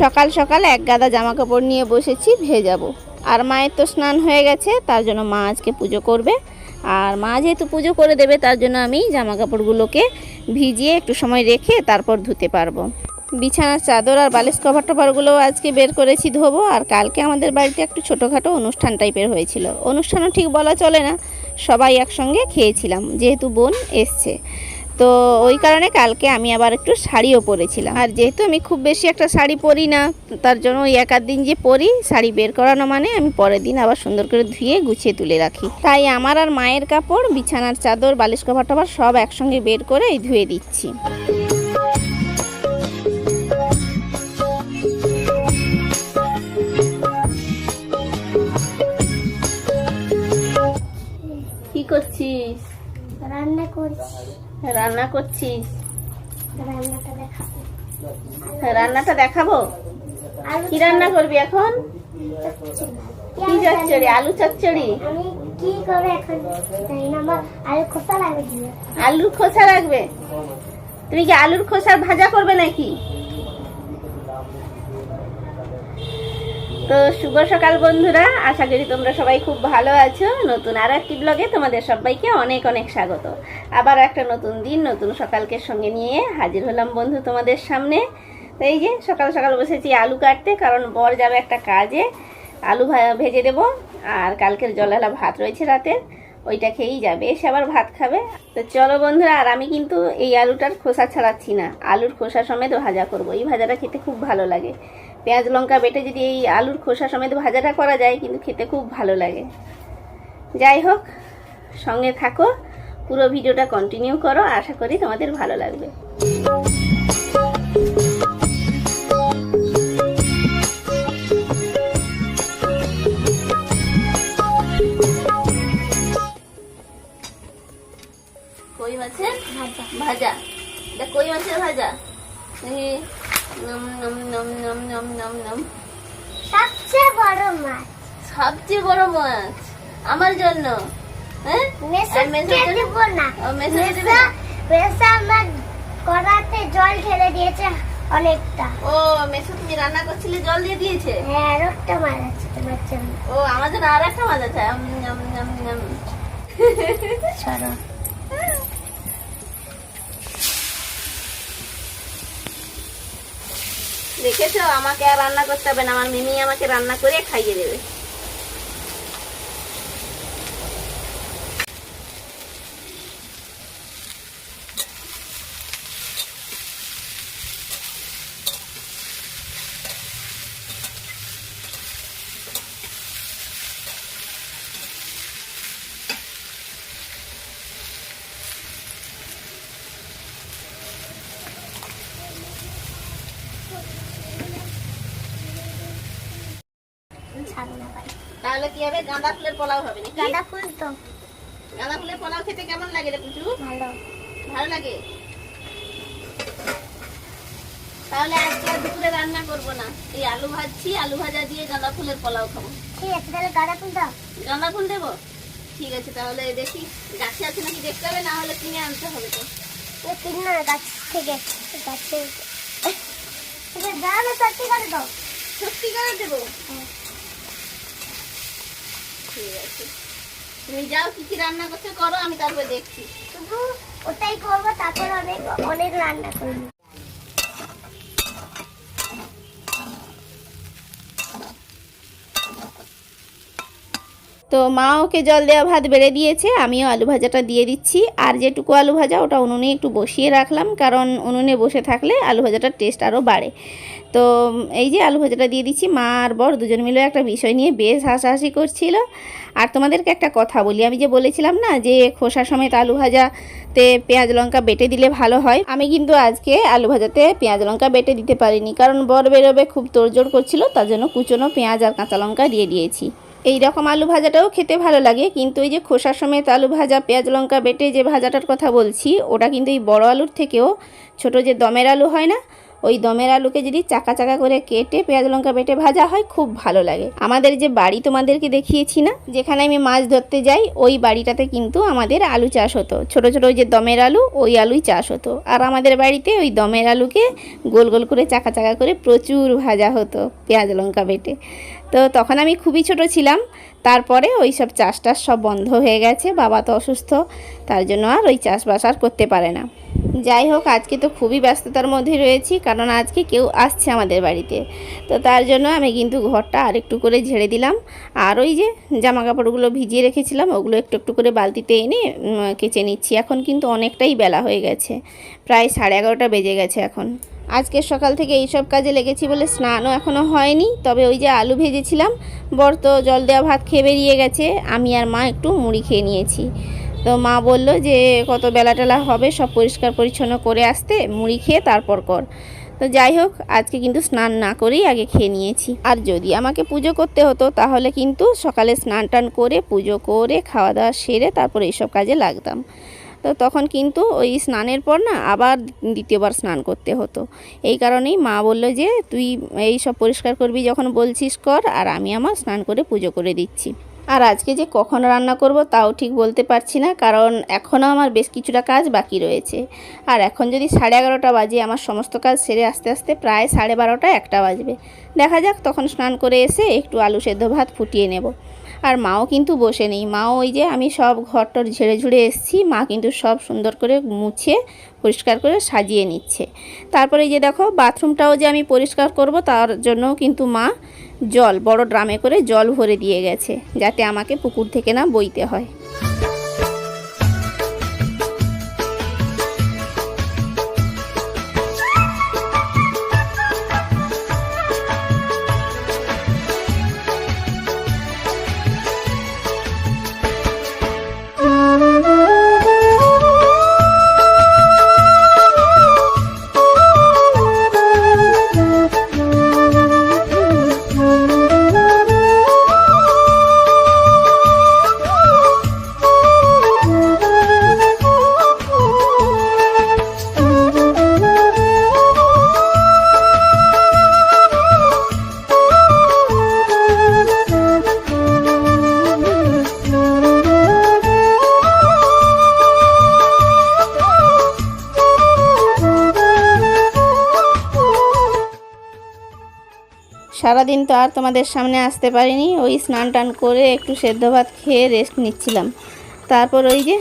সকাল সকাল এক গাদা জামা কাপড় নিয়ে বসেছি, ভেজাবো। আর মায়ের তো স্নান হয়ে গেছে, তার জন্য মা আজকে পুজো করবে। আর মা যেহেতু পুজো করে দেবে, তার জন্য আমি জামা কাপড়গুলোকে ভিজিয়ে একটু সময় রেখে তারপর ধুতে পারব। বিছানার চাদর আর বালিশ কভার টভারগুলো আজকে বের করেছি ধোবো, আর কালকে আমাদের বাড়িতে একটু ছোটোখাটো অনুষ্ঠান টাইপের হয়েছিল। অনুষ্ঠানও ঠিক বলা চলে না, সবাই একসঙ্গে খেয়েছিলাম, যেহেতু বোন এসছে। তো ওই কারণে কালকে আমি আবার একটু শাড়িও পরেছিলাম। আর যেহেতু আমি খুব বেশি একটা শাড়ি পরি না তার জন্য ওই এক আধ দিন যে পরি শাড়ি বের করানো মানে আমি পরের দিন আবার সুন্দর করে ধুয়ে গুছিয়ে তুলে রাখি। তাই আমার আর মায়ের কাপড় বিছানার চাদর বালিশ কভার টভার সব একসঙ্গে বের করে এই ধুয়ে দিচ্ছি। কি করছিস? রান্না করছি। রান্না করছি রান্নাটা দেখাবো। কি রান্না করবি এখন? কি চচ্চড়ি? আলু চচ্চড়ি? আলুর খোসা রাখবে তুমি কি আলুর খোসা ভাজা করবে নাকি? তো শুভ সকাল বন্ধুরা, আশা করি তোমরা সবাই খুব ভালো আছো। নতুন আর একটি ব্লগে তোমাদের সবাইকে অনেক অনেক স্বাগত। আবার একটা নতুন দিন, নতুন সকালকে সঙ্গে নিয়ে হাজির হলাম বন্ধু তোমাদের সামনে। তো এই যে সকাল সকাল বসেছি আলু কাটতে, কারণ বর যাবে একটা কাজে। আলু ভেজে দেবো, আর কালকের জলালা ভাত রয়েছে রাতের ওইটা খেয়েই যাবে, এসে আবার ভাত খাবে। তো চলো বন্ধুরা, আর আমি কিন্তু এই আলুটার খোসা ছাড়াচ্ছি না, আলুর খোসা সমেত ভাজা করব, এই ভাজাটা খেতে খুব ভালো লাগে। পেঁয়াজ লঙ্কা বেটে যদি এই আলুর খোসা সমেত ভাজাটা করা যায়, কিন্তু খেতে খুব ভালো লাগে। যাই হোক, সঙ্গে থাকো, পুরো ভিডিওটা কন্টিনিউ করো, আশা করি তোমাদের ভালো লাগবে। সবচেয়ে বড় মাছ। আমার জন্য। হ্যাঁ? আমার কড়াতে জল ঢেলে দিয়েছে অনেকটা। ও মেসো তুমি রান্না করছিলে জল দিয়ে দিয়েছে? হ্যাঁ আর একটা মাছ আছে তোমার জন্য। ও জন্য আর একটা মাছ আছে। সরো। দেখেছ? আমাকে আর রান্না করতে হবে না। আমার মিমি আমাকে রান্না করে খাইয়ে দেবে। না তাহলে কি হবে? গাঁদা ফুলের পোলাও হবে নাকি? গাঁদা ফুল তো। গাঁদা ফুলের পোলাও খেতে কেমন লাগে রে পুচু ভালো। ভালো লাগে? তাহলে আজকে দুপুরে রান্না করব না। এই আলু ভাজছি আলু ভাজা দিয়ে গাঁদা ফুলের পোলাও খাব। ঠিক আছে তাহলে গাঁদা ফুল দাও। গাঁদা ফুল দেবো? ঠিক আছে তাহলে দেখি গাছে আছে নাকি দেখতে হবে না হলে কিনে আনতে হবে তো। কিনো না গাছ থেকে। গাছে এটা দাও সত্যি করে দাও। সত্যি করে দেবো? হ্যাঁ। ঠিক আছে তুমি যাও, কি কি রান্না করতে করো, আমি তারপর দেখছি। শুধু ওটাই করব, তারপর অনেক অনেক রান্না করব। তো মা ওকে জল দেওয়া ভাত বেড়ে দিয়েছে, আমিও আলু ভাজাটা দিয়ে দিচ্ছি। আর যেটুকু আলু ভাজা, ওটা উনুনে একটু বসিয়ে রাখলাম, কারণ উনুনে বসে থাকলে আলু ভাজাটার টেস্ট আরও বাড়ে। তো এই যে আলু ভাজাটা দিয়ে দিচ্ছি, মা আর বর দুজন মিলে একটা বিষয় নিয়ে বেশ হাসাহাসি করছিল। আর তোমাদেরকে একটা কথা বলি, আমি যে বলেছিলাম না যে খোসা সমেত আলু ভাজাতে পেঁয়াজ লঙ্কা বেটে দিলে ভালো হয়, আমি কিন্তু আজকে আলু ভাজাতে পেঁয়াজ লঙ্কা বেটে দিতে পারিনি। কারণ বর বেরোবে খুব তোড়জোড় করছিল, তার জন্য কুচনো পেঁয়াজ আর কাঁচা লঙ্কা দিয়ে দিয়েছি। এই রকম আলু ভাজাটাও খেতে ভালো লাগে, কিন্তু এই যে খোসা সমেত আলু ভাজা, পেঁয়াজ লঙ্কা বেটে যে ভাজাটার কথা বলছি, ওটা কিন্তু এই বড় আলুর থেকেও ছোট যে দমের আলু হয় না ওই দমের আলুকে যদি চাকা চাকা করে কেটে পেঁয়াজ লঙ্কা বেটে ভাজা হয়, খুব ভালো লাগে। আমাদের যে বাড়ি তোমাদেরকে দেখিয়েছি না, যেখানে আমি মাছ ধরতে যাই, ওই বাড়িটাতে কিন্তু আমাদের আলু চাষ হতো। ছোট ছোট ওই যে দমের আলু, ওই আলুই চাষ হতো। আর আমাদের বাড়িতে ওই দমের আলুকে গোল গোল করে চাকা চাকা করে প্রচুর ভাজা হতো পেঁয়াজ লঙ্কা বেটে। তো তখন আমি খুবই ছোট ছিলাম, তারপরে ওই সব চাষ টাস সব বন্ধ হয়ে গেছে, বাবা তো অসুস্থ, তার জন্য আর ওই চাষবাস আর করতে পারে না। যাই হোক, আজকে তো খুবই ব্যস্ততার মধ্যে রয়েছি, কারণ আজকে কেউ আসছে আমাদের বাড়িতে। তো তার জন্য আমি কিন্তু ঘরটা আরেকটু করে ঝেড়ে দিলাম। আর ওই যে জামা কাপড়গুলো ভিজিয়ে রেখেছিলাম, ওগুলো একটু একটু করে বালতিতে এনে কেচে নিচ্ছি। এখন কিন্তু অনেকটাই বেলা হয়ে গেছে, প্রায় সাড়ে এগারোটা বেজে গেছে এখন। আজকে সকাল থেকে এইসব কাজে লেগেছি বলে স্নানও এখনও হয়নি, তবে ওই যে আলু ভেজেছিলাম, বর তো জল দেওয়া ভাত খেয়ে বেরিয়ে গেছে, আমি আর মা একটু মুড়ি খেয়ে নিয়েছি। তো মা বলল যে, কত বেলা টেলা হবে, সব পরিষ্কার পরিচ্ছন্ন করে আসতে, মুড়ি খেয়ে তারপর কর। তো যাই হোক, আজকে কিন্তু স্নান না করেই আগে খেয়ে নিয়েছি। আর যদি আমাকে পুজো করতে হতো, তাহলে কিন্তু সকালে স্নান টান করে, পুজো করে, খাওয়া দাওয়া সেরে তারপর এইসব কাজে লাগতাম। তো তখন কিন্তু ওই স্নানের পর না, আবার দ্বিতীয়বার স্নান করতে হতো। এই কারণেই মা বলল যে, তুই এই সব পরিষ্কার করবি যখন বলছিস কর, আর আমি আমার স্নান করে পুজো করে দিচ্ছি। আর আজকে যে কখন রান্না করব তাও ঠিক বলতে পারছি না, কারণ এখনও আমার বেশ কিছুটা কাজ বাকি রয়েছে। আর এখন যদি সাড়ে এগারোটা বাজে, আমার সমস্ত কাজ সেরে আস্তে আস্তে প্রায় সাড়ে বারোটা একটা বাজবে। দেখা যাক, তখন স্নান করে এসে একটু আলু সেদ্ধ ভাত ফুটিয়ে নেব। আর মাও কিন্তু বসে নেই। মাও ওই যে আমি সব ঘরটর ঝেড়ে ঝুড়ে এসেছি, মা কিন্তু সব সুন্দর করে মুছে, পরিষ্কার করে সাজিয়ে নিচ্ছে। তারপরে যে দেখো, বাথরুমটাও যে আমি পরিষ্কার করব, তার জন্যও কিন্তু মা জল, বড় ড্রামে করে জল ভরে দিয়ে গেছে, যাতে আমাকে পুকুর থেকে না বইতে হয়। সারাদিন তো আর তোমাদের সামনে আসতে পারিনি। ওই স্নান টান করে একটু সেদ্ধ ভাত খেয়ে রেস্ট নিচ্ছিলাম। তারপর ওই যে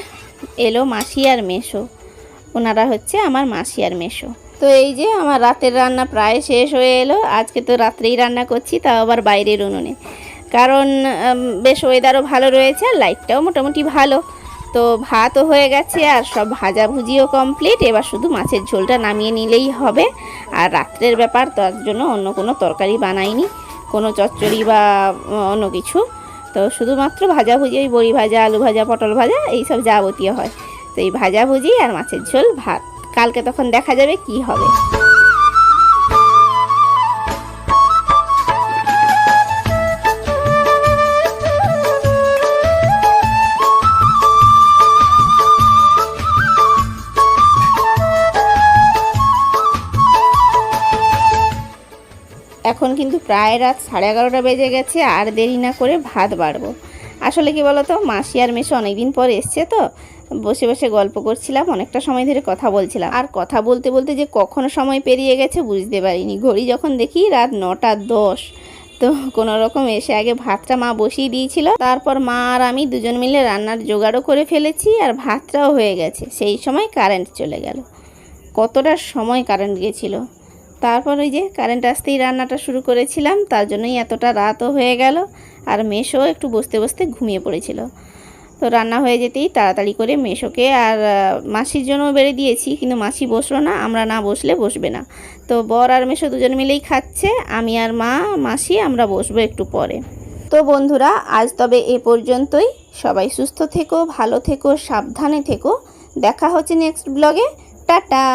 এলো মাসি আর মেশো। ওনারা হচ্ছে আমার মাসি আর মেশো। তো এই যে আমার রাতের রান্না প্রায় শেষ হয়ে এলো। আজকে তো রাত্রেই রান্না করছি, তাও আবার বাইরের উনুনে। কারণ বেশ ওয়েদারও ভালো রয়েছে, আর লাইটটাও মোটামুটি ভালো। তো ভাতও হয়ে গেছে আর সব ভাজাভুজিও কমপ্লিট এবার শুধু মাছের ঝোলটা নামিয়ে নিলেই হবে। আর রাত্রের ব্যাপার তার জন্য অন্য কোনো তরকারি বানাইনি, কোনো চচ্চড়ি বা অন্য কিছু। তো শুধুমাত্র ভাজাভুজি, ওই বড়ি ভাজা, আলু ভাজা, পটল ভাজা, এইসব যাবতীয় হয়। তো এই ভাজাভুজি আর মাছের ঝোল, ভাত। কালকে তখন দেখা যাবে কি হবে। প্রায় রাত সাড়ে এগারোটা বেজে গেছে, আর দেরি না করে ভাত বাড়বো। আসলে কি বলতো, মাসি আর মেশো অনেকদিন পর এসছে তো, বসে বসে গল্প করছিলাম, অনেকটা সময় ধরে কথা বলছিলাম। আর কথা বলতে বলতে যে কখন সময় পেরিয়ে গেছে বুঝতে পারিনি। ঘড়ি যখন দেখি রাত নটা দশ, তো কোনো রকম এসে আগে ভাতটা মা বসিয়ে দিয়েছিল, তারপর মা আর আমি দুজন মিলে রান্নার জোগাড়ও করে ফেলেছি, আর ভাতটাও হয়ে গেছে। সেই সময় কারেন্ট চলে গেল। কতটা সময় কারেন্ট গেছিল? তারপর ওই যে কারেন্ট আসতেই রান্নাটা শুরু করেছিলাম, তার জন্যই এতটা রাতও হয়ে গেল আর মেশো একটু বসতে বসতে ঘুমিয়ে পড়েছিল। তো রান্না হয়ে যেতেই তাড়াতাড়ি করে মেশোকে আর মাসির জন্য বেড়ে দিয়েছি, কিন্তু মাসি বসল না, আমরা না বসলে বসবে না। তো বর আর মেশো দুজন মিলেই খাচ্ছে, আমি আর মা, মাসি, আমরা বসবো একটু পরে। তো বন্ধুরা, আজ তবে এ পর্যন্তই। সবাই সুস্থ থেকো, ভালো থেকো, সাবধানে থেকো। দেখা হচ্ছে নেক্সট ব্লগে টাটা!